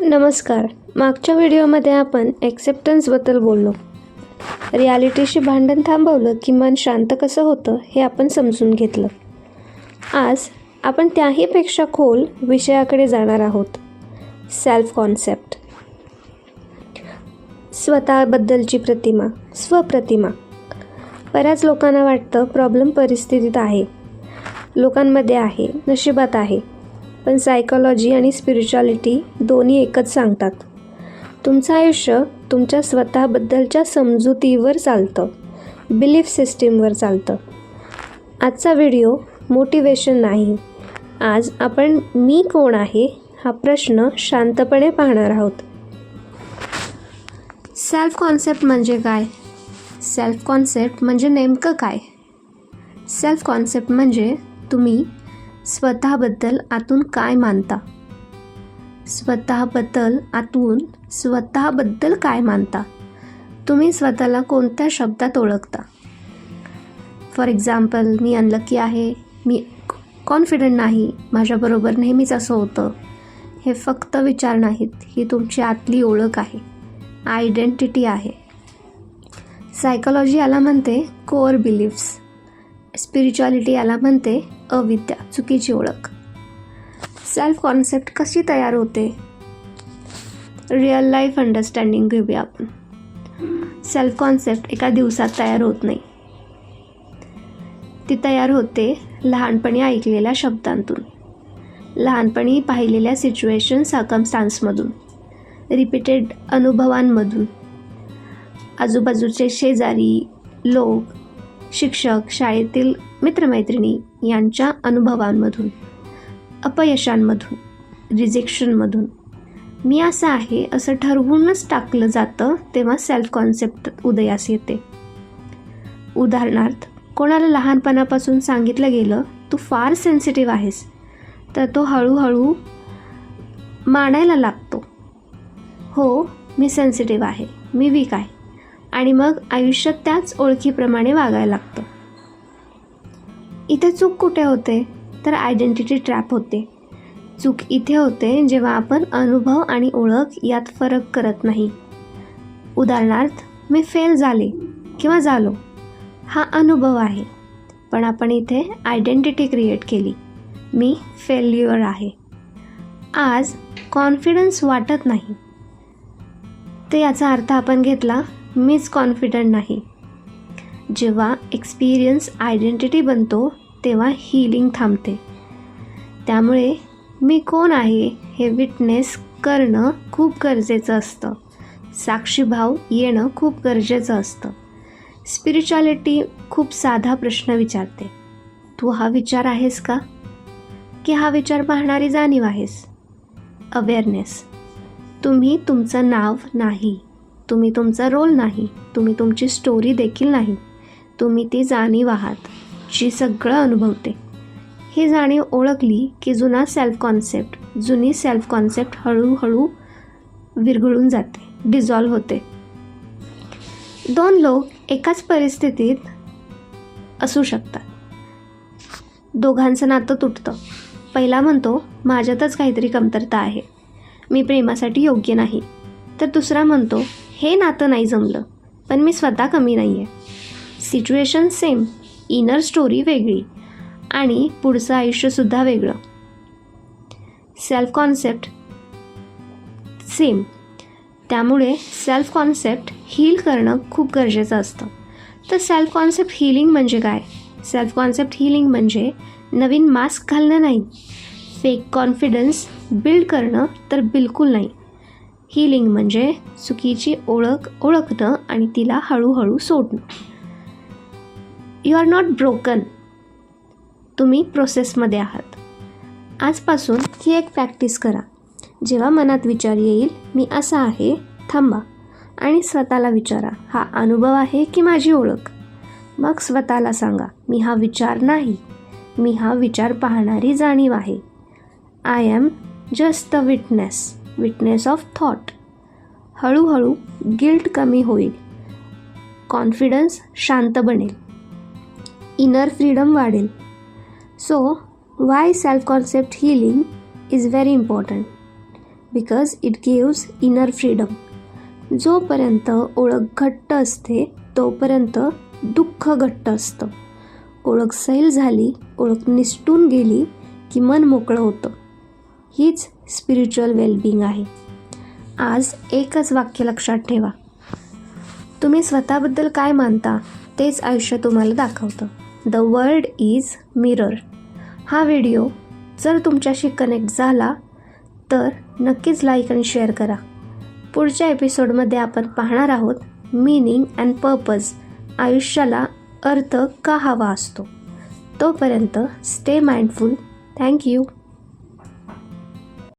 नमस्कार. मागच्या व्हिडिओमध्ये आपण ॲक्सेप्टन्सबद्दल बोललो. रियालिटीशी भांडण थांबवलं की मन शांत कसं होतं हे आपण समजून घेतलं. आज आपण त्याहीपेक्षा खोल विषयाकडे जाणार आहोत. सेल्फ कॉन्सेप्ट स्वतःबद्दलची प्रतिमा स्वप्रतिमा. बऱ्याच लोकांना वाटतं प्रॉब्लेम परिस्थितीत आहे. लोकांमध्ये आहे नशिबात आहे. पण सायकोलॉजी आणि स्पिरिच्युअलिटी दोन्ही एकच सांगतात. तुमचं आयुष्य तुमच्या स्वतःबद्दलच्या समजुतीवर चालतं. बिलीफ सिस्टीमवर चालतं. आजचा व्हिडिओ मोटिवेशन नाही. आज आपण मी कोण आहे हा प्रश्न शांतपणे पाहणार आहोत. सेल्फ कॉन्सेप्ट म्हणजे काय? सेल्फ कॉन्सेप्ट म्हणजे नेमकं काय? सेल्फ कॉन्सेप्ट म्हणजे तुम्ही स्वतःबद्दल आतून काय मानता? स्वतःबद्दल आतून स्वतःबद्दल काय मानता? तुम्ही स्वतःला कोणत्या शब्दात ओळखता? फॉर एक्झाम्पल मी अनलकी आहे मी कॉन्फिडंट नाही माझ्याबरोबर नेहमीच असं होतं. हे फक्त विचार नाहीत ही तुमची आतली ओळख आहे. आयडेंटिटी आहे. सायकोलॉजी याला म्हणते कोअर बिलीफ्स स्पिरिच्युअलिटी याला म्हणते अविद्या चुकीची ओळख. सेल्फ कॉन्सेप्ट कशी तयार होते? रिअल लाईफ अंडरस्टँडिंग घेऊया आपण. सेल्फ कॉन्सेप्ट एका दिवसात तयार होत नाही. ती तयार होते लहानपणी ऐकलेल्या शब्दांतून. लहानपणी पाहिलेल्या सिच्युएशन सर्कमस्टान्समधून रिपीटेड अनुभवांमधून. आजूबाजूचे शेजारी लोक शिक्षक शाळेतील मित्रमैत्रिणी यांच्या अनुभवांमधून अपयशांमधून रिजेक्शनमधून मी असं आहे असं ठरवूनच टाकलं जातं तेव्हा सेल्फ कॉन्सेप्ट उदयास येते. उदाहरणार्थ कोणाला लहानपणापासून सांगितलं गेलं तू फार सेन्सिटिव्ह आहेस. तर तो हळूहळू मानायला लागतो. हो मी सेन्सिटिव्ह आहे मी वीक आहे. आणि मग आयुष्यात त्याच ओळखीप्रमाणे वागायला लागतं. इथे चूक कुठे होते? तर आयडेंटिटी ट्रॅप होते. चूक इथे होते जेव्हा आपण अनुभव आणि ओळख यात फरक करत नाही. उदाहरणार्थ मी फेल झाले किंवा झालो. हा अनुभव आहे. पण आपण इथे आयडेंटिटी क्रिएट केली. मी फेल्युअर आहे. आज कॉन्फिडन्स वाटत नाही. तर याचा अर्थ आपण घेतला मीच कॉन्फिडंट नाही. जेव्हा एक्सपिरियन्स आयडेंटिटी बनतो तेव्हा हिलिंग थांबते. त्यामुळे मी कोण आहे हे विटनेस करणं खूप गरजेचं असतं. साक्षीभाव येणं खूप गरजेचं असतं. स्पिरिच्युअलिटी खूप साधा प्रश्न विचारते. तू हा विचार आहेस का? की हा विचार पाहणारी जाणीव आहेस? अवेअरनेस तुम्ही तुमचं नाव नाही. तुम्ही तुमचा रोल नाही. तुम्ही तुमची स्टोरी देखील नाही. तुम्ही ती जाणीव आहात जी सगळं अनुभवते. ही जाणीव ओळखली की जुना सेल्फ कॉन्सेप्ट जुनी सेल्फ कॉन्सेप्ट हळूहळू विरघळून जाते डिझॉल्व होते. दोन लोक एकाच परिस्थितीत असू शकतात. दोघांचं नातं तुटतं. पहिला म्हणतो माझ्यातच काहीतरी कमतरता आहे. मी प्रेमासाठी योग्य नाही. तर दुसरा म्हणतो हे नातं नाही जमलं पण मी स्वतः कमी नाही आहे सिच्युएशन सेम इनर स्टोरी वेगळी. आणि पुढचं आयुष्यसुद्धा वेगळं. सेल्फ कॉन्सेप्ट सेम त्यामुळे सेल्फ कॉन्सेप्ट हील करणं खूप गरजेचं असतं. तर सेल्फ कॉन्सेप्ट हिलिंग म्हणजे काय? सेल्फ कॉन्सेप्ट हिलिंग म्हणजे नवीन मास्क घालणं नाही. फेक कॉन्फिडन्स बिल्ड करणं तर बिलकुल नाही. हिलिंग म्हणजे चुकीची ओळख ओळखणं आणि तिला हळूहळू सोडणं. यू आर नॉट ब्रोकन तुम्ही प्रोसेसमध्ये आहात. आजपासून ही एक प्रॅक्टिस करा. जेव्हा मनात विचार येईल मी असा आहे थांबा. आणि स्वतःला विचारा हा अनुभव आहे की माझी ओळख? मग स्वतःला सांगा मी हा विचार नाही. मी हा विचार पाहणारी जाणीव आहे. I am just the witness witness of thought हळूहळू गिल्ट कमी होईल. कॉन्फिडन्स शांत बनेल. इनर फ्रीडम वाढेल. So why self concept healing is very important because it gives inner freedom जोपर्यंत ओळख घट्ट असते तोपर्यंत दुःख घट्ट असतं. ओळख सैल झाली ओळख निसटून गेली की मन मोकळं होतं. हीच स्पिरिच्युअल वेलबिंग आहे. आज एकच वाक्य लक्षात ठेवा. तुम्ही स्वतःबद्दल काय मानता तेच आयुष्य तुम्हाला दाखवतं. The world is mirror. हा व्हिडिओ जर तुमच्याशी कनेक्ट झाला तर नक्कीच लाईक आणि शेअर करा. पुढच्या एपिसोडमध्ये आपण पाहणार आहोत मीनिंग अँड पर्पज आयुष्याला अर्थ का हवा असतो? तोपर्यंत स्टे माइंडफुल थँक्यू